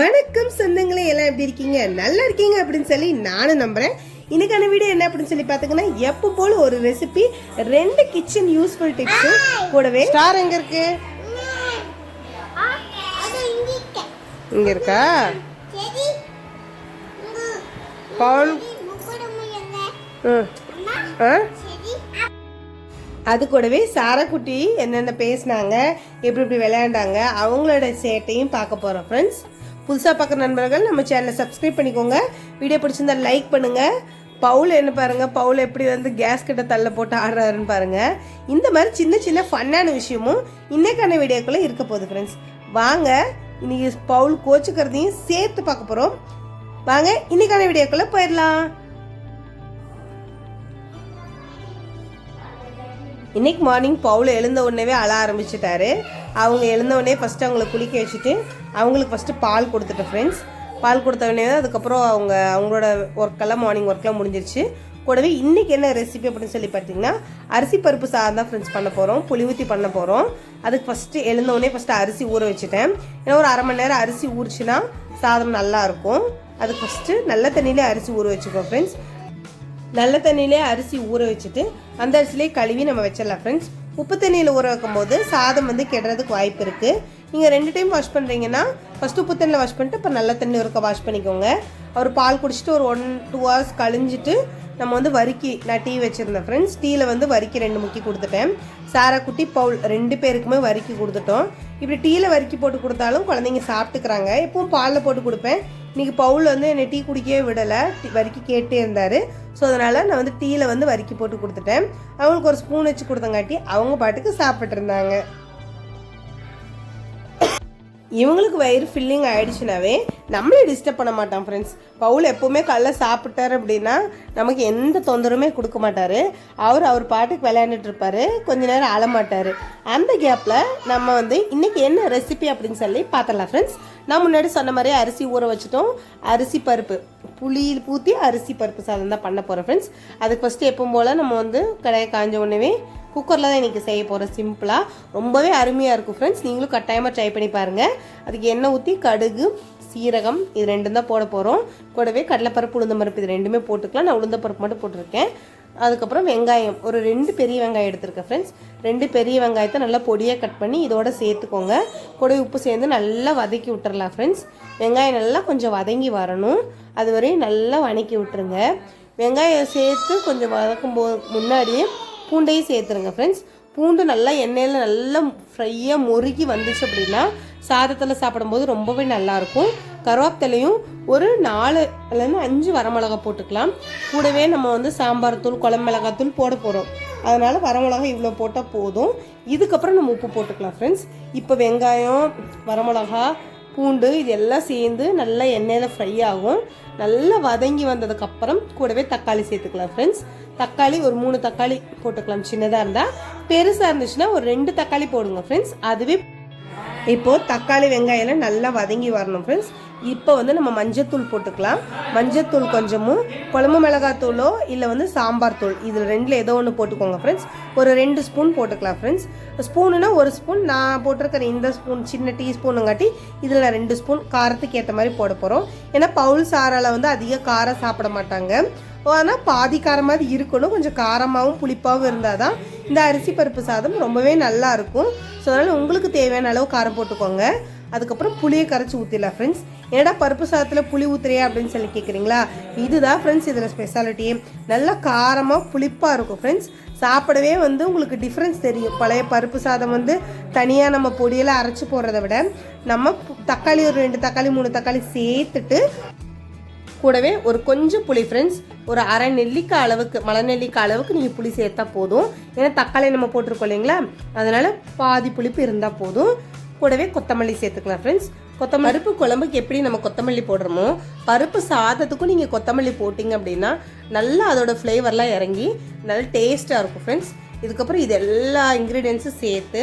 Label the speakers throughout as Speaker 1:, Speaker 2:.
Speaker 1: வணக்கம் சொந்தங்களே எல்லாம் எப்படி இருக்கீங்க நல்லா இருக்கீங்க அப்படின்னு சொல்லி நானும் நம்புகிறேன் இன்னைக்கான வீடியோ என்ன அப்படின்னு சொல்லி பார்த்தீங்கன்னா எப்போ போல ஒரு ரெசிபி ரெண்டு கிச்சன் யூஸ்ஃபுல் டிப்ஸ் கூடவே ஸ்டார் எங்கே இருக்கு
Speaker 2: இங்கே இருக்கா ஆ அது கூடவே சாரக்குட்டி என்னென்ன பேசினாங்க எப்படி இப்படி விளையாண்டாங்க அவங்களோட சேட்டையும் பார்க்க போகிறோம் ஃப்ரெண்ட்ஸ்
Speaker 1: புதுசாக பார்க்குற நண்பர்கள் நம்ம சேனலை சப்ஸ்கிரைப் பண்ணிக்கோங்க வீடியோ பிடிச்சிருந்தால் லைக் பண்ணுங்கள் பவுல் என்ன பாருங்கள் பவுல் எப்படி வந்து கேஸ் கிட்ட தள்ள போட்டு ஆடுறாருன்னு பாருங்கள் இந்த மாதிரி சின்ன சின்ன ஃபன்னான விஷயமும் இன்றைக்கான வீடியோக்குள்ளே இருக்க போகுது ஃப்ரெண்ட்ஸ் வாங்க இன்றைக்கி பவுல் கோச்சுக்கிறதையும் சேர்த்து பார்க்க போகிறோம் வாங்க இன்றைக்கான வீடியோக்குள்ளே போயிடலாம் இன்னைக்கு மார்னிங் பவுல் எழுந்த உடனே அழ ஆரம்பிச்சிட்டாரு அவங்க எழுந்தவொடனே ஃபஸ்ட்டு அவங்கள குளிக்க வச்சுட்டு அவங்களுக்கு ஃபஸ்ட்டு பால் கொடுத்துட்டேன் ஃப்ரெண்ட்ஸ் பால் கொடுத்த உடனே அதுக்கப்புறம் அவங்க அவங்களோட ஒர்க்கெல்லாம் மார்னிங் ஒர்க்கெலாம் முடிஞ்சிருச்சு கூடவே இன்றைக்கி என்ன ரெசிபி அப்படின்னு சொல்லி பார்த்தீங்கன்னா அரிசி பருப்பு சாதம் தான் ஃப்ரெண்ட்ஸ் பண்ண போகிறோம் புளி ஊற்றி பண்ண போகிறோம் அதுக்கு ஃபஸ்ட்டு எழுந்தவொடனே ஃபஸ்ட்டு அரிசி ஊற வச்சுட்டேன் ஏன்னா ஒரு அரை மணி நேரம் அரிசி ஊறிச்சுன்னா சாதம் நல்லாயிருக்கும் அதுக்கு ஃபஸ்ட்டு நல்ல தண்ணியிலே அரிசி ஊற வச்சுக்கோ ஃப்ரெண்ட்ஸ் நல்ல தண்ணியிலே அரிசி ஊற வச்சுட்டு அந்த அரிசிலே கழுவி நம்ம வச்சிடலாம் ஃப்ரெண்ட்ஸ் உப்பு தண்ணியில் ஊற வைக்கும் போது சாதம் வந்து கெடுறதுக்கு வாய்ப்பு இருக்குது நீங்கள் ரெண்டு டைம் வாஷ் பண்ணுறீங்கன்னா ஃபஸ்ட்டு உப்பு தண்ணியில் வாஷ் பண்ணிட்டு இப்போ நல்ல தண்ணி ஒருக்க வாஷ் பண்ணிக்கோங்க அவர் பால் குடிச்சிட்டு ஒரு ஒன் டூ ஹவர்ஸ் கழிஞ்சிட்டு நம்ம வந்து வறுக்கி நான் டீ வச்சுருந்தேன் ஃப்ரெண்ட்ஸ் டீயில் வந்து வறுக்கி ரெண்டு முக்கி கொடுத்துட்டேன் சாரா குட்டி பவுல் ரெண்டு பேருக்குமே வறுக்கி கொடுத்துட்டோம் இப்படி டீயில் வறுக்கி போட்டு கொடுத்தாலும் குழந்தைங்க சாப்பிட்டுக்கிறாங்க இப்போவும் பாலில் போட்டு கொடுப்பேன் இன்றைக்கி பவுல் வந்து என்னை டீ குடிக்கவே விடலை வறுக்கி கேட்டே இருந்தார் ஸோ அதனால் நான் வந்து டீயில் வந்து வறுக்கி போட்டு கொடுத்துட்டேன் அவங்களுக்கு ஒரு ஸ்பூன் வச்சு கொடுத்தங்காட்டி அவங்க பாட்டுக்கு சாப்பிட்ருந்தாங்க இவங்களுக்கு வயிறு ஃபில்லிங் ஆகிடுச்சுனாவே நம்மளே டிஸ்டர்ப் பண்ண மாட்டான் ஃப்ரெண்ட்ஸ் பவுல் எப்போவுமே காலைல சாப்பிட்டார் அப்படின்னா நமக்கு எந்த தொந்தரவுமே கொடுக்க மாட்டார் அவர் அவர் பாட்டுக்கு விளையாண்டுட்டு இருப்பார் கொஞ்ச நேரம் அழமாட்டார் அந்த கேப்பில் நம்ம வந்து இன்றைக்கி என்ன ரெசிபி அப்படின்னு சொல்லி பார்த்துடலாம் ஃப்ரெண்ட்ஸ் நான் முன்னாடி சொன்ன மாதிரி அரிசி ஊற வச்சுட்டோம் அரிசி பருப்பு புளி பூத்தி அரிசி பருப்பு சாதம் தான் பண்ண போகிறோம் ஃப்ரெண்ட்ஸ் அதுக்கு ஃபஸ்ட்டு எப்போ போல் நம்ம வந்து கடையை காஞ்ச உடனே குக்கரில் தான் இன்றைக்கி செய்ய போகிறேன் சிம்பிளாக ரொம்பவே அருமையாக இருக்கும் ஃப்ரெண்ட்ஸ் நீங்களும் கட்டாயமாக ட்ரை பண்ணி பாருங்கள் அதுக்கு எண்ணெய் ஊற்றி கடுகு சீரகம் இது ரெண்டும் தான் போட போகிறோம் கூடவே கடலைப்பருப்பு உளுந்தம்பருப்பு இது ரெண்டுமே போட்டுக்கலாம் நான் உளுந்தப்பருப்பு மட்டும் போட்டிருக்கேன் அதுக்கப்புறம் வெங்காயம் ஒரு ரெண்டு பெரிய வெங்காயம் எடுத்திருக்கேன் ஃப்ரெண்ட்ஸ் ரெண்டு பெரிய வெங்காயத்தை நல்லா பொடியாக கட் பண்ணி இதோட சேர்த்துக்கோங்க கூடவே உப்பு சேர்ந்து நல்லா வதக்கி விட்டுறலாம் ஃப்ரெண்ட்ஸ் வெங்காயம் நல்லா கொஞ்சம் வதங்கி வரணும் அது வரையும் நல்லா வதக்கி விட்டுருங்க வெங்காயம் சேர்த்து கொஞ்சம் வதக்கும் போ முன்னாடியே பூண்டையும் சேர்த்துருங்க ஃப்ரெண்ட்ஸ் பூண்டு நல்லா எண்ணெயில் நல்லா ஃப்ரையாக முறுக்கி வந்துச்சு அப்படின்னா சாதத்தில் சாப்பிடும்போது ரொம்பவே நல்லாயிருக்கும் கருவேப்பிலையும் ஒரு நாலுலேருந்து அஞ்சு வரமிளகா போட்டுக்கலாம் கூடவே நம்ம வந்து சாம்பார் தூள் குழம்பு மிளகாத்தூள் போட போகிறோம் அதனால் வரமிளகா இவ்வளோ போட்டால் போதும் இதுக்கப்புறம் நம்ம உப்பு போட்டுக்கலாம் ஃப்ரெண்ட்ஸ் இப்போ வெங்காயம் வரமிளகா பூண்டு இது எல்லாம் சேர்ந்து நல்லா எண்ணெயில் ஃப்ரை ஆகும் நல்லா வதங்கி வந்ததுக்கப்புறம் கூடவே தக்காளி சேர்த்துக்கலாம் ஃப்ரெண்ட்ஸ் தக்காளி ஒரு மூணு தக்காளி போட்டுக்கலாம் சின்னதாக இருந்தால் பெருசாக இருந்துச்சுன்னா ஒரு ரெண்டு தக்காளி போடுங்க ஃப்ரெண்ட்ஸ் அதுவே இப்போது தக்காளி வெங்காயம்லாம் நல்லா வதங்கி வரணும் ஃப்ரெண்ட்ஸ் இப்போ வந்து நம்ம மஞ்சத்தூள் போட்டுக்கலாம் மஞ்சத்தூள் கொஞ்சமும் குழம்பு மிளகாத்தூளோ இல்லை வந்து சாம்பார் தூள் இதில் ரெண்டில் ஏதோ ஒன்று போட்டுக்கோங்க ஃப்ரெண்ட்ஸ் ஒரு ரெண்டு ஸ்பூன் போட்டுக்கலாம் ஃப்ரெண்ட்ஸ் ஸ்பூனுனா ஒரு ஸ்பூன் நான் போட்டிருக்கிற இந்த ஸ்பூன் சின்ன டீஸ்பூனுங்காட்டி இதில் நான் ரெண்டு ஸ்பூன் காரத்துக்கு ஏற்ற மாதிரி போட போகிறோம் ஏன்னா பவுல் சாரால் வந்து அதிக காரம் சாப்பிட மாட்டாங்க ஆனால் பாதி காரமாவது இருக்கணும் கொஞ்சம் காரமாகவும் புளிப்பாகவும் இருந்தால் தான் இந்த அரிசி பருப்பு சாதம் ரொம்பவே நல்லா இருக்கும் ஸோ அதனால் உங்களுக்கு தேவையான அளவு காரம் போட்டுக்கோங்க அதுக்கப்புறம் புளியை கரைச்சி ஊற்றிடலாம் ஃப்ரெண்ட்ஸ் என்னடா பருப்பு சாதத்தில் புளி ஊற்றுறியா அப்படின்னு சொல்லி கேட்குறீங்களா இதுதான் ஃப்ரெண்ட்ஸ் இதில் ஸ்பெஷாலிட்டி நல்லா காரமாக புளிப்பாக இருக்கும் ஃப்ரெண்ட்ஸ் சாப்பிடவே வந்து உங்களுக்கு டிஃப்ரென்ஸ் தெரியும் பழைய பருப்பு சாதம் வந்து தனியாக நம்ம பொடியெல்லாம் அரைச்சி போடுறத விட நம்ம தக்காளி ஒரு ரெண்டு தக்காளி மூணு தக்காளி சேர்த்துட்டு கூடவே ஒரு கொஞ்சம் புளி ஃப்ரெண்ட்ஸ் ஒரு அரை நெல்லிக்காய் அளவுக்கு மலை நெல்லிக்காய் அளவுக்கு நீங்கள் புளி சேர்த்தா போதும் ஏன்னா தக்காளி நம்ம போட்டிருக்கோம் இல்லைங்களா அதனால் பாதி புளிப்பு இருந்தால் போதும் கூடவே கொத்தமல்லி சேர்த்துக்கலாம் ஃப்ரெண்ட்ஸ் கொத்தமல்லி பருப்பு குழம்புக்கு எப்படி நம்ம கொத்தமல்லி போடுறோமோ பருப்பு சாதத்துக்கும் நீங்கள் கொத்தமல்லி போட்டிங்க அப்படின்னா நல்லா அதோடய ஃப்ளேவர்லாம் இறங்கி நல்லா டேஸ்ட்டாக இருக்கும் ஃப்ரெண்ட்ஸ் இதுக்கப்புறம் இது எல்லா இன்க்ரீடியன்ஸும் சேர்த்து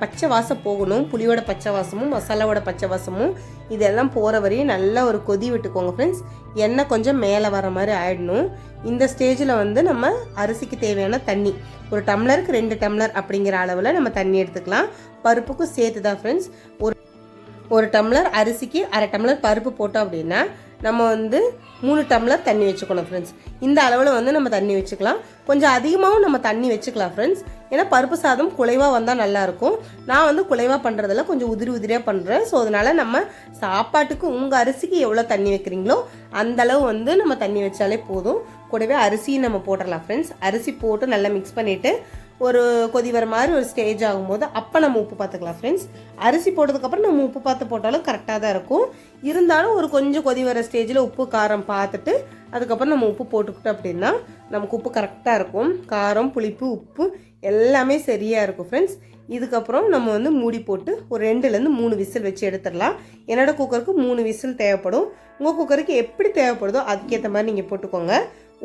Speaker 1: பச்சை வாசம் போகணும் புளியோட பச்சை வாசமும் மசாலாவோட பச்சை வாசமும் இதெல்லாம் போகிற வரையும் நல்லா ஒரு கொதி விட்டுக்கோங்க ஃப்ரெண்ட்ஸ் எண்ணெய் கொஞ்சம் மேலே வர மாதிரி ஆயிடணும் இந்த ஸ்டேஜில் வந்து நம்ம அரிசிக்கு தேவையான தண்ணி ஒரு டம்ளருக்கு ரெண்டு டம்ளர் அப்படிங்கிற அளவில் நம்ம தண்ணி எடுத்துக்கலாம் பருப்புக்கும் சேர்த்து தான் ஃப்ரெண்ட்ஸ் ஒரு ஒரு டம்ளர் அரிசிக்கு அரை டம்ளர் பருப்பு போட்டோம் அப்படின்னா நம்ம வந்து மூணு டம்ளர் தண்ணி வச்சுக்கணும் ஃப்ரெண்ட்ஸ் இந்த அளவில் வந்து நம்ம தண்ணி வச்சுக்கலாம் கொஞ்சம் அதிகமாகவும் நம்ம தண்ணி வச்சுக்கலாம் ஃப்ரெண்ட்ஸ் ஏன்னா பருப்பு சாதம் குலைவாக வந்தால் நல்லாயிருக்கும் நான் வந்து குலைவாக பண்ணுறதில்ல கொஞ்சம் உதிரி உதிரியாக பண்ணுறேன் ஸோ அதனால் நம்ம சாப்பாட்டுக்கு உங்கள் அரிசிக்கு எவ்வளோ தண்ணி வைக்கிறீங்களோ அந்தளவு வந்து நம்ம தண்ணி வச்சாலே போதும் கூடவே அரிசியும் நம்ம போட்டுடலாம் ஃப்ரெண்ட்ஸ் அரிசி போட்டு நல்லா மிக்ஸ் பண்ணிவிட்டு ஒரு கொதி வர மாதிரி ஒரு ஸ்டேஜ் ஆகும்போது அப்போ நம்ம உப்பு பார்த்துக்கலாம் ஃப்ரெண்ட்ஸ் அரிசி போட்டதுக்கப்புறம் நம்ம உப்பு பார்த்து போட்டாலும் கரெக்டாக தான் இருக்கும் இருந்தாலும் ஒரு கொஞ்சம் கொதி வர ஸ்டேஜில் உப்பு காரம் பார்த்துட்டு அதுக்கப்புறம் நம்ம உப்பு போட்டுக்கிட்டோம் அப்படின்னா நமக்கு உப்பு கரெக்டாக இருக்கும் காரம் புளிப்பு உப்பு எல்லாமே சரியாக இருக்கும் ஃப்ரெண்ட்ஸ் இதுக்கப்புறம் நம்ம வந்து மூடி போட்டு ஒரு ரெண்டுலேருந்து மூணு விசில் வச்சு எடுத்துடலாம் என்னோடய குக்கருக்கு மூணு விசில் தேவைப்படும் உங்கள் குக்கருக்கு எப்படி தேவைப்படுதோ அதுக்கேற்ற மாதிரி நீங்கள் போட்டுக்கோங்க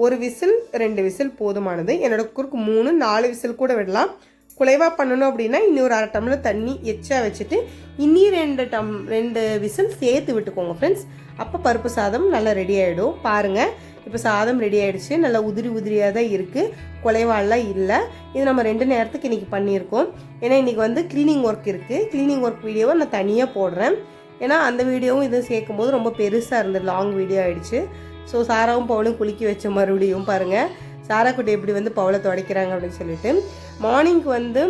Speaker 1: ஒரு விசில் ரெண்டு விசில் போதுமானது என்னோடய குறுக்கு மூணு நாலு விசில் கூட விடலாம் குலைவாக பண்ணணும் அப்படின்னா இன்னொரு அரை டம்ளர் தண்ணி எச்சா வச்சுட்டு இனி ரெண்டு டம் ரெண்டு விசில் சேர்த்து விட்டுக்கோங்க ஃப்ரெண்ட்ஸ் அப்போ பருப்பு சாதம் நல்லா ரெடி ஆகிடும் பாருங்கள் இப்போ சாதம் ரெடி ஆகிடுச்சு நல்லா உதிரி உதிரியாக தான் இருக்குது குலைவாலாம் இல்லை இது நம்ம ரெண்டு நேரத்துக்கு இன்றைக்கி பண்ணியிருக்கோம் ஏன்னா இன்றைக்கி வந்து க்ளீனிங் ஒர்க் இருக்குது க்ளீனிங் ஒர்க் வீடியோவை நான் தனியாக போடுறேன் ஏன்னா அந்த வீடியோவும் இதுவும் சேர்க்கும் போது ரொம்ப பெருசாக இருந்தது லாங் வீடியோ ஆகிடுச்சு ஸோ சாராவும் பவுலும் குளிக்க வச்ச மறுபடியும் பாருங்கள் சாரா குட்டி எப்படி வந்து பவுலை துடைக்கிறாங்க அப்படின்னு சொல்லிட்டு மார்னிங்க்கு வந்து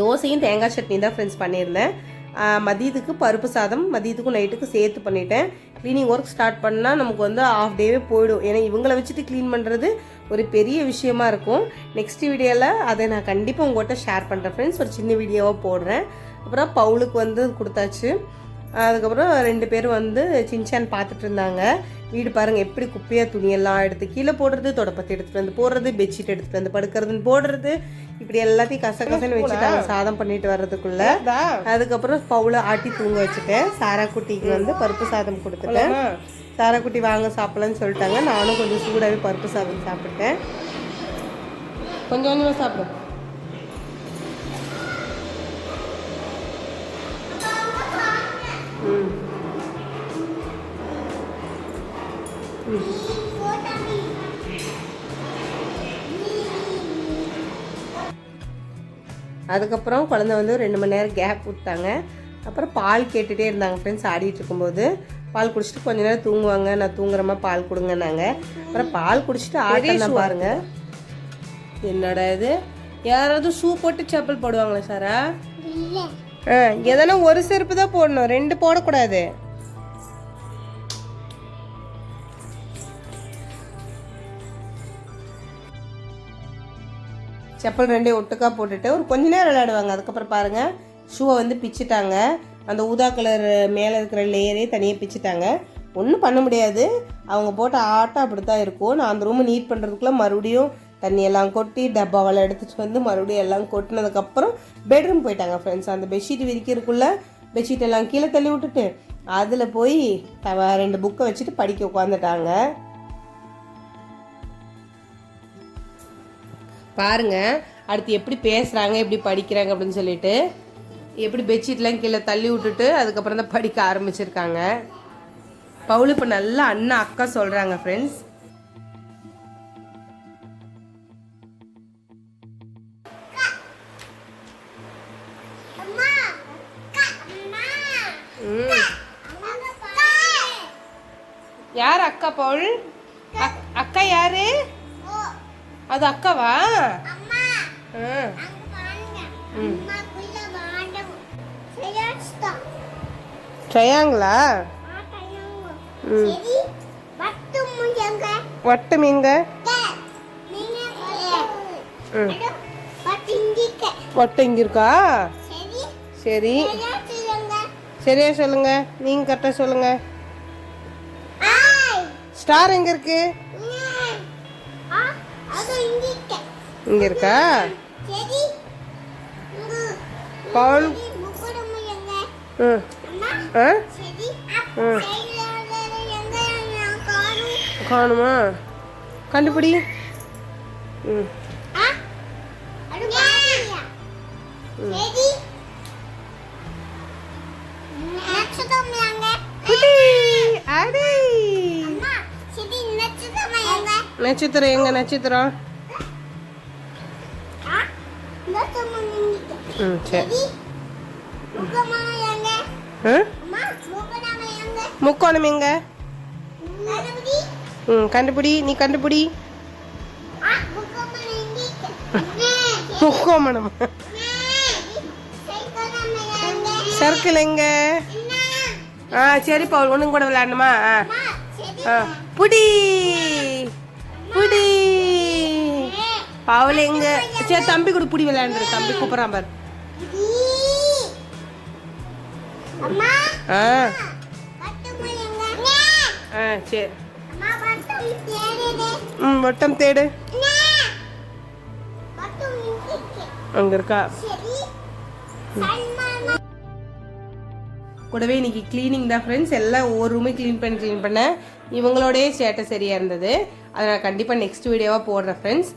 Speaker 1: தோசையும் தேங்காய் சட்னி தான் ஃப்ரெண்ட்ஸ் பண்ணியிருந்தேன் மதியத்துக்கு பருப்பு சாதம் மதியத்துக்கும் நைட்டுக்கு சேர்த்து பண்ணிட்டேன் க்ளீனிங் ஒர்க் ஸ்டார்ட் பண்ணால் நமக்கு வந்து ஆஃப் டேவே போயிடும் ஏன்னா இவங்களை வச்சுட்டு க்ளீன் பண்ணுறது ஒரு பெரிய விஷயமா இருக்கும் நெக்ஸ்ட் வீடியோவில் அதை நான் கண்டிப்பாக உங்கள்கிட்ட ஷேர் பண்ணுறேன் ஃப்ரெண்ட்ஸ் ஒரு சின்ன வீடியோவாக போடுறேன் அப்புறம் பவுலுக்கு வந்து கொடுத்தாச்சு அதுக்கப்புறம் ரெண்டு பேரும் வந்து சின்சான் பார்த்துட்டு இருந்தாங்க வீடு பாருங்கள் எப்படி குப்பையாக துணியெல்லாம் எடுத்து கீழே போடுறது தொடப்பத்தை எடுத்துகிட்டு வந்து போடுறது பெட்ஷீட் எடுத்துகிட்டு வந்து படுக்கிறதுன்னு போடுறது இப்படி எல்லாத்தையும் கச கசன்னு வச்சுட்டாங்க சாதம் பண்ணிட்டு வர்றதுக்குள்ள அதுக்கப்புறம் பவுல ஆட்டி தூங்க வச்சுட்டேன் சாரா குட்டிக்கு வந்து பருப்பு சாதம் கொடுத்துட்டேன் சாரா குட்டி வாங்க சாப்பிடலான்னு சொல்லிட்டாங்க நானும் கொஞ்சம் சூடாகவே பருப்பு சாதம் சாப்பிட்டேன் கொஞ்சம் கொஞ்சமாக சாப்பிடும் அதுக்கப்புறம் குழந்தை வந்து ரெண்டு மணி நேரம் கேப் விட்டாங்க அப்புறம் பால் கேட்டுகிட்டே இருந்தாங்க ஃப்ரெண்ட்ஸ் ஆடிட்டு இருக்கும்போது பால் குடிச்சிட்டு கொஞ்ச நேரம் தூங்குவாங்க நான் தூங்குறமா பால் கொடுங்கன்னாங்க அப்புறம் பால் குடிச்சிட்டு ஆடிட்டு பாருங்க என்னடா இது யாராவது ஷூ போட்டு செப்பல் போடுவாங்களா சாரா ஆ எதனா ஒரு செருப்பு தான் போடணும் ரெண்டு போடக்கூடாது செப்பல் ரெண்டே ஒட்டுக்கா போட்டுட்டு ஒரு கொஞ்ச நேரம் விளையாடுவாங்க அதுக்கப்புறம் பாருங்கள் ஷூவை வந்து பிச்சுட்டாங்க அந்த ஊதா கலர் மேலே இருக்கிற லேயரே தனியாக பிச்சுட்டாங்க ஒன்றும் பண்ண முடியாது அவங்க போட்ட ஆட்டம் அப்படி தான் இருக்கும் நான் அந்த ரூமை நீட் பண்ணுறதுக்குள்ளே மறுபடியும் தண்ணியெல்லாம் கொட்டி டப்பாவெல்லாம் எடுத்துகிட்டு வந்து மறுபடியும் எல்லாம் கொட்டினதுக்கப்புறம் பெட்ரூம் போயிட்டாங்க ஃப்ரெண்ட்ஸ் அந்த பெட்ஷீட் விரிக்கிறதுக்குள்ள பெட்ஷீட் எல்லாம் கீழே தள்ளி விட்டுட்டு அதில் போய் ரெண்டு புக்கை வச்சுட்டு படிக்க உட்காந்துட்டாங்க பாருங்கள் அடுத்து எப்படி பேசுகிறாங்க எப்படி படிக்கிறாங்க அப்படின்னு சொல்லிட்டு எப்படி பெட்ஷீட்லாம் கீழே தள்ளி விட்டுட்டு அதுக்கப்புறம் தான் படிக்க ஆரம்பிச்சிருக்காங்க பவுல் இப்போ நல்லா அண்ணா அக்கா சொல்கிறாங்க ஃப்ரெண்ட்ஸ் யார் அக்கா பவுல் அக்கா யாரு அது அக்காவா ட்ரையாங்களா
Speaker 2: வட்டம் எங்க
Speaker 1: வட்டம் இங்க இருக்கா சரி சரியா சொல்லுங்க நீங்க கரெக்டா சொல்லுங்க ஸ்டார் எங்க இருக்கு இங்க இருக்கா பவுன் காணுமா கண்டுபிடி அடி நட்சத்திரம் எங்க நட்சத்திரம் ம் சரி முக்கோணம் எங்க ம் கண்டுபிடி நீ கண்டுபிடி முக்கோமணம் சர்க்கிள் எங்க ஆ சரிப்பா ஒன்றும் கூட விளையாடணுமா ஆ ஆ புடி புடி பவுல் எங்க சரி தம்பி கூட புடி விளையாண்டுரு தம்பி கூப்பிட்றான் ஆ ஆ சரி ம் வட்டம் தேடு அங்க இருக்கா கூடவே இன்னைக்கு க்ளீனிங் தான் ஃப்ரெண்ட்ஸ் எல்லாம் ஒவ்வொரு ரூமே க்ளீன் பண்ணி க்ளீன் பண்ணேன் இவங்களோடய சேட்டை சரியாக இருந்தது அதை நான் கண்டிப்பாக நெக்ஸ்ட் வீடியோவாக போடுறேன் ஃப்ரெண்ட்ஸ்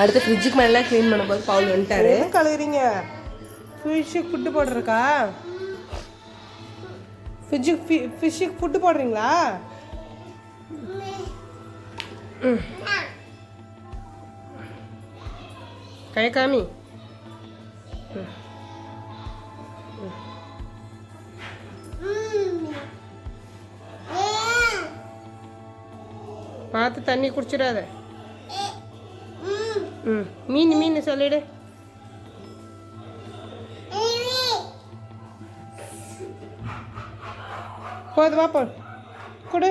Speaker 1: அடுத்து ஃப்ரிட்ஜுக்கு மேலாம் க்ளீன் பண்ணும்போது பவுல் வந்துட்டாரு கழுகுறீங்க ஃபிஷ்ஷுக்கு ஃபுட்டு போடுறக்கா ஃபி ஃபிஷ்ஷுக்கு ஃபுட்டு போடுறீங்களா கை காமி பார்த்து தண்ணி குடிச்சிடாத ம் மீன் மீன் சொல்லிடு போதுமா போ கொடு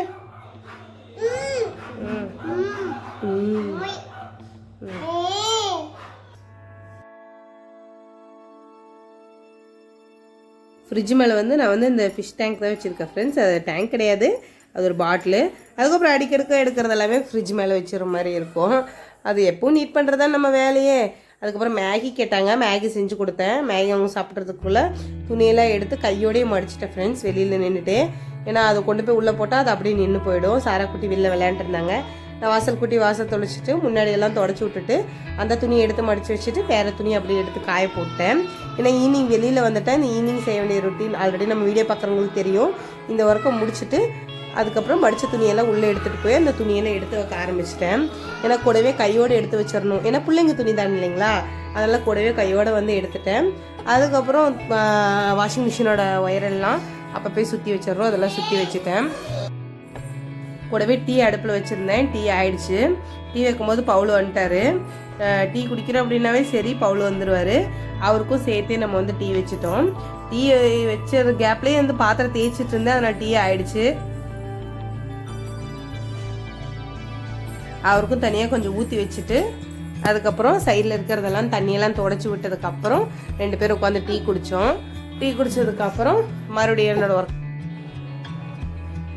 Speaker 1: ஃப்ரிட்ஜ் மேலே வந்து நான் வந்து இந்த ஃபிஷ் டேங்க் தான் வச்சுருக்கேன் ஃப்ரெண்ட்ஸ் அது டேங்க் கிடையாது அது ஒரு பாட்டிலு அதுக்கப்புறம் அடிக்கடிக்க எடுக்கிறது எல்லாமே ஃப்ரிட்ஜ் மேலே வச்சுற மாதிரி இருக்கும் அது எப்பவும் நீட் பண்ணுறது தான் நம்ம வேலையே அதுக்கப்புறம் மேகி கேட்டாங்க மேகி செஞ்சு கொடுத்தேன் மேகி அவங்க சாப்பிட்றதுக்குள்ளே துணியெல்லாம் எடுத்து கையோடையே மடிச்சிட்டேன் ஃப்ரெண்ட்ஸ் வெளியில் நின்றுட்டு ஏன்னா அதை கொண்டு போய் உள்ளே போட்டால் அது அப்படியே நின்று போயிடும் சாராக்குட்டி வெளில விளையாண்டுருந்தாங்க நான் வாசல் குட்டி வாசல் தொளிச்சிட்டு முன்னாடியெல்லாம் தொடச்சி விட்டுட்டு அந்த துணியை எடுத்து மடித்து வச்சுட்டு வேறு துணி அப்படியே எடுத்து காய போட்டேன் ஏன்னா ஈவினிங் வெளியில் வந்துட்டேன் இந்த ஈவினிங் செய்ய வேண்டிய ரொட்டீன் ஆல்ரெடி நம்ம வீடியோ பார்க்குறவங்களுக்கு தெரியும் இந்த ஒர்க்கை முடிச்சுட்டு அதுக்கப்புறம் மடித்த துணியெல்லாம் உள்ளே எடுத்துகிட்டு போய் அந்த துணியெல்லாம் எடுத்து வைக்க ஆரம்பிச்சிட்டேன் ஏன்னா கூடவே கையோடு எடுத்து வச்சிடணும் ஏன்னா பிள்ளைங்க துணி தான் இல்லைங்களா அதெல்லாம் கூடவே கையோடு வந்து எடுத்துட்டேன் அதுக்கப்புறம் வாஷிங் மிஷினோட ஒயரெல்லாம் அப்போ போய் சுற்றி வச்சிடுறோம் அதெல்லாம் சுற்றி வச்சுட்டேன் கூடவே டீ அடுப்பில் வச்சுருந்தேன் டீ ஆயிடுச்சு டீ வைக்கும்போது பவுல் வந்துட்டாரு டீ குடிக்கிறோம் அப்படின்னாவே சரி பவுல் வந்துடுவார் அவருக்கும் சேர்த்தே நம்ம வந்து டீ வச்சுட்டோம் டீ வச்ச கேப்லேயே வந்து பாத்திரம் தேய்ச்சிட்டு இருந்தேன் அதனால் டீ ஆயிடுச்சு அவருக்கும் தனியாக கொஞ்சம் ஊற்றி வச்சுட்டு அதுக்கப்புறம் சைடில் இருக்கிறதெல்லாம் தண்ணியெல்லாம் தொடச்சி விட்டதுக்கப்புறம் ரெண்டு பேரும் உட்காந்து டீ குடித்தோம் டீ குடித்ததுக்கப்புறம் மறுபடியும் என்னோடய ஒர்க்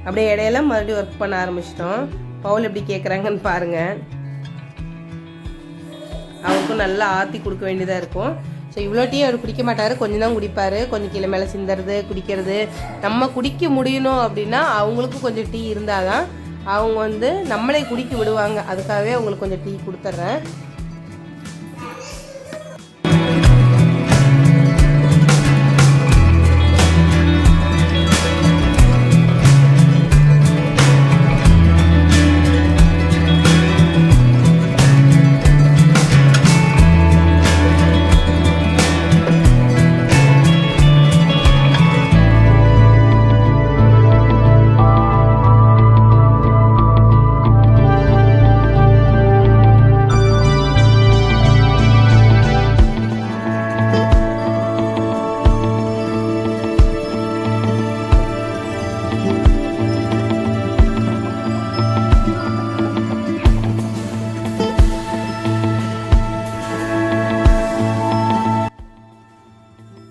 Speaker 1: அப்படியே இடையில மறுபடியும் ஒர்க் பண்ண ஆரம்பிச்சிட்டோம் பவுல் எப்படி கேட்குறாங்கன்னு பாருங்கள் அவருக்கும் நல்லா ஆற்றி கொடுக்க வேண்டியதாக இருக்கும் ஸோ இவ்வளோ டீ அவர் குடிக்க மாட்டார் கொஞ்சம் தான் குடிப்பார் கொஞ்சம் கீழே மேலே சிந்துறது குடிக்கிறது நம்ம குடிக்க முடியணும் அப்படின்னா அவங்களுக்கும் கொஞ்சம் டீ இருந்தால் தான் அவங்க வந்து நம்மளே குடிக்க விடுவாங்க அதுக்காகவே அவங்களுக்கு கொஞ்சம் டீ கொடுத்துட்றேன்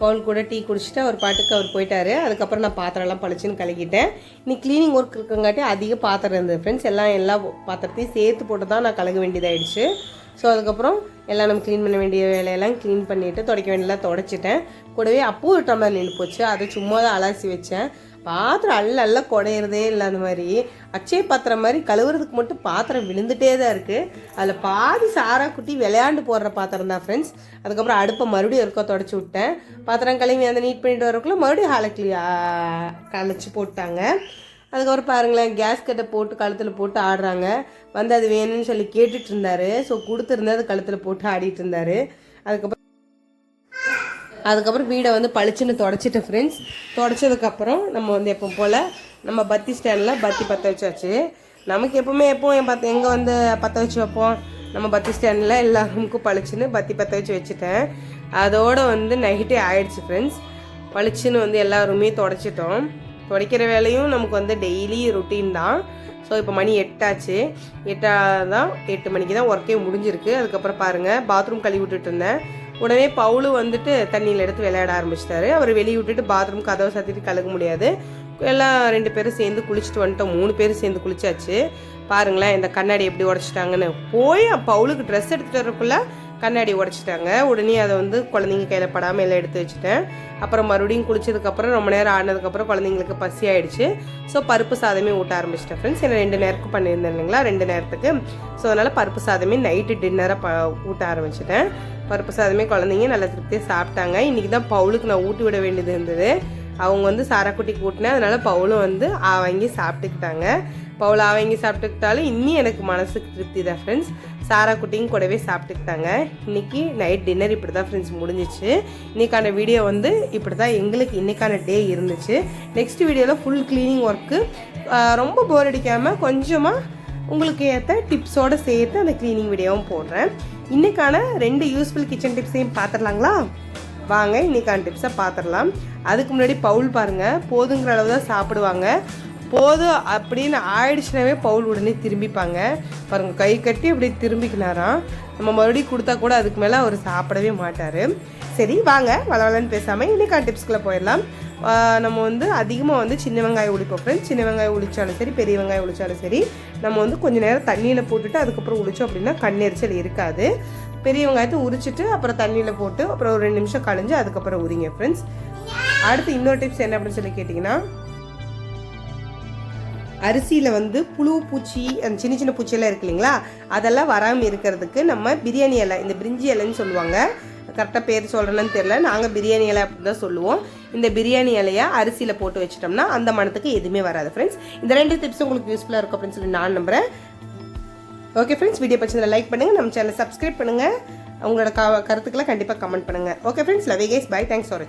Speaker 1: பவுல் கூட டீ குடிச்சிட்டு அவர் பாட்டுக்கு அவர் போயிட்டார் அதுக்கப்புறம் நான் பாத்திரம்லாம் பழிச்சுன்னு கழுகிட்டேன் இன்னைக்கு க்ளீனிங் ஒர்க் இருக்கங்காட்டி அதிக பாத்திரம் இருந்தது ஃப்ரெண்ட்ஸ் எல்லாம் எல்லா பாத்திரத்தையும் சேர்த்து போட்டு தான் நான் கழுக வேண்டியதாகிடுச்சு ஸோ அதுக்கப்புறம் எல்லாம் நம்ம க்ளீன் பண்ண வேண்டிய வேலையெல்லாம் க்ளீன் பண்ணிவிட்டு துடைக்க வேண்டியதெல்லாம் துடைச்சிட்டேன் கூடவே அப்போ ஒரு டம்ளர் நின்று போச்சு அதை சும்மா தான் அலசி வச்சேன் பாத்திரம் அல்ல அல்ல குடையிறதே இல்லை அந்த மாதிரி அச்சய பாத்திரம் மாதிரி கழுவுறதுக்கு மட்டும் பாத்திரம் விழுந்துட்டே தான் இருக்குது அதில் பாதி சாரா குட்டி விளையாண்டு போடுற பாத்திரம் தான் ஃப்ரெண்ட்ஸ் அதுக்கப்புறம் அடுப்பை மறுபடியும் இருக்க தொடச்சி விட்டேன் பாத்திரம் கழுவி அந்த நீட் பண்ணிட்டு வரக்குள்ளே மறுபடியும் ஹாலக்கிளி கலைச்சி போட்டாங்க அதுக்கப்புறம் பாருங்களேன் கேஸ் கட்டை போட்டு கழுத்தில் போட்டு ஆடுறாங்க வந்து அது வேணும்னு சொல்லி கேட்டுட்டு இருந்தாரு ஸோ கொடுத்துருந்தா அது கழுத்தில் போட்டு ஆடிட்டு இருந்தாரு அதுக்கப்புறம் அதுக்கப்புறம் வீடை வந்து பளிச்சுன்னு தொடச்சிட்டேன் ஃப்ரெண்ட்ஸ் தொடச்சதுக்கப்புறம் நம்ம வந்து எப்போ போல் நம்ம பத்தி ஸ்டாண்டில் பத்தி பற்ற வச்சாச்சு நமக்கு எப்போவுமே எப்போ என் பத்து எங்கே வந்து பற்ற வச்சு வைப்போம் நம்ம பத்தி ஸ்டாண்டில் எல்லா ரூமுக்கும் பளிச்சுன்னு பத்தி பற்ற வச்சு வச்சுட்டேன் அதோடு வந்து நைட்டே ஆயிடுச்சு ஃப்ரெண்ட்ஸ் பளிச்சுன்னு வந்து எல்லா ரூமையும் தொடச்சிட்டோம் துடைக்கிற வேலையும் நமக்கு வந்து டெய்லி ருட்டீன் தான் ஸோ இப்போ மணி எட்டாச்சு எட்டாக தான் எட்டு மணிக்கு தான் ஒர்க்கே முடிஞ்சிருக்கு அதுக்கப்புறம் பாருங்கள் பாத்ரூம் கழுவி விட்டுட்டு இருந்தேன் உடனே பவுலு வந்துட்டு தண்ணியில் எடுத்து விளையாட ஆரம்பிச்சிட்டாரு அவர் வெளியே விட்டுட்டு பாத்ரூம் கதவை சாத்திட்டு கழுக முடியாது எல்லாம் ரெண்டு பேரும் சேர்ந்து குளிச்சுட்டு வந்துட்டோம் மூணு பேரும் சேர்ந்து குளிச்சாச்சு பாருங்களேன் இந்த கண்ணாடி எப்படி உடச்சிட்டாங்கன்னு போய் பவுலுக்கு ட்ரெஸ் எடுத்துட்டு வரக்குள்ள கண்ணாடி உடச்சிட்டாங்க உடனே அதை வந்து குழந்தைங்க கையில் படாமல் எல்லாம் எடுத்து வச்சுட்டேன் அப்புறம் மறுபடியும் குளிச்சதுக்கப்புறம் ரொம்ப நேரம் ஆடினதுக்கப்புறம் குழந்தைங்களுக்கு பசி ஆயிடுச்சு ஸோ பருப்பு சாதமே ஊட்ட ஆரம்பிச்சிட்டேன் ஃப்ரெண்ட்ஸ் என்ன ரெண்டு நேரத்துக்கு பண்ணியிருந்தேன் இல்லைங்களா ரெண்டு நேரத்துக்கு ஸோ அதனால் பருப்பு சாதமே நைட்டு டின்னராக ப ஊட்ட ஆரம்பிச்சிட்டேன் பருப்பு சாதமே குழந்தைங்க நல்ல திருப்தியாக சாப்பிட்டாங்க இன்றைக்கி தான் பவுலுக்கு நான் ஊட்டி விட வேண்டியது இருந்தது அவங்க வந்து சாராக்குட்டி கூட்டினேன் அதனால் பவுலும் வந்து ஆ வாங்கி சாப்பிட்டுக்கிட்டாங்க பவுல் வாங்கி சாப்பிட்டுக்கிட்டாலும் இன்னும் எனக்கு மனசுக்கு திருப்தி தான் ஃப்ரெண்ட்ஸ் சாரா குட்டியும் கூடவே சாப்பிட்டுக்கிட்டாங்க இன்னைக்கு நைட் டின்னர் இப்படி தான் ஃப்ரெண்ட்ஸ் முடிஞ்சிச்சு இன்றைக்கான வீடியோ வந்து இப்படி தான் எங்களுக்கு இன்றைக்கான டே இருந்துச்சு நெக்ஸ்ட் வீடியோவில் ஃபுல் க்ளீனிங் ஒர்க்கு ரொம்ப போர் அடிக்காமல் கொஞ்சமாக உங்களுக்கு ஏற்ற டிப்ஸோடு சேர்த்து அந்த க்ளீனிங் வீடியோவும் போடுறேன் இன்றைக்கான ரெண்டு யூஸ்ஃபுல் கிச்சன் டிப்ஸையும் பார்த்துடலாங்களா வாங்க இன்றைக்கான டிப்ஸை பார்த்துடலாம் அதுக்கு முன்னாடி பவுல் பாருங்கள் போதுங்கிற அளவு தான் சாப்பிடுவாங்க போதும் அப்படின்னு ஆயிடுச்சுனாவே பவுல் உடனே திரும்பிப்பாங்க பாருங்க கை கட்டி அப்படி திரும்பிக்கினாராம் நம்ம மறுபடியும் கொடுத்தா கூட அதுக்கு மேலே அவர் சாப்பிடவே மாட்டார் சரி வாங்க வளவலன்னு பேசாமல் இன்னைக்கான டிப்ஸ்களை போயிடலாம் நம்ம வந்து அதிகமாக வந்து சின்ன வெங்காயம் உளிப்போம் ஃப்ரெண்ட்ஸ் சின்ன வெங்காயம் உளிச்சாலும் சரி பெரிய வெங்காயம் உளிச்சாலும் சரி நம்ம வந்து கொஞ்சம் நேரம் தண்ணியில் போட்டுட்டு அதுக்கப்புறம் உளிச்சோம் அப்படின்னா கண்ணெரிச்சல் இருக்காது பெரிய வெங்காயத்தை உரிச்சிட்டு அப்புறம் தண்ணியில் போட்டு அப்புறம் ஒரு ரெண்டு நிமிஷம் கழிஞ்சு அதுக்கப்புறம் உரிங்க ஃப்ரெண்ட்ஸ் அடுத்து இன்னொரு டிப்ஸ் என்ன அப்படின்னு சொல்லி கேட்டிங்கன்னா அரிசியில் வந்து புழு பூச்சி அந்த சின்ன சின்ன பூச்சியெல்லாம் இருக்கு இல்லைங்களா அதெல்லாம் வராமல் இருக்கிறதுக்கு நம்ம பிரியாணி இலை இந்த பிரிஞ்சி இலைன்னு சொல்லுவாங்க கரெக்டாக பேர் சொல்கிறேன்னு தெரில நாங்கள் பிரியாணி இலை அப்படின்னு தான் சொல்லுவோம் இந்த பிரியாணி இலையை அரிசியில் போட்டு வச்சிட்டோம்னா அந்த மனத்துக்கு எதுவுமே வராது ஃப்ரெண்ட்ஸ் இந்த ரெண்டு டிப்ஸ் உங்களுக்கு யூஸ்ஃபுல்லாக இருக்கும் அப்படின்னு சொல்லி நான் நம்புகிறேன் ஓகே ஃப்ரெண்ட்ஸ் வீடியோ பிடிச்சதில் லைக் பண்ணுங்கள் நம்ம சேனலை சப்ஸ்கிரைப் பண்ணுங்கள் உங்களோட க கருத்துக்களை கண்டிப்பாக கமெண்ட் பண்ணுங்கள் okay friends love guys bye thanks for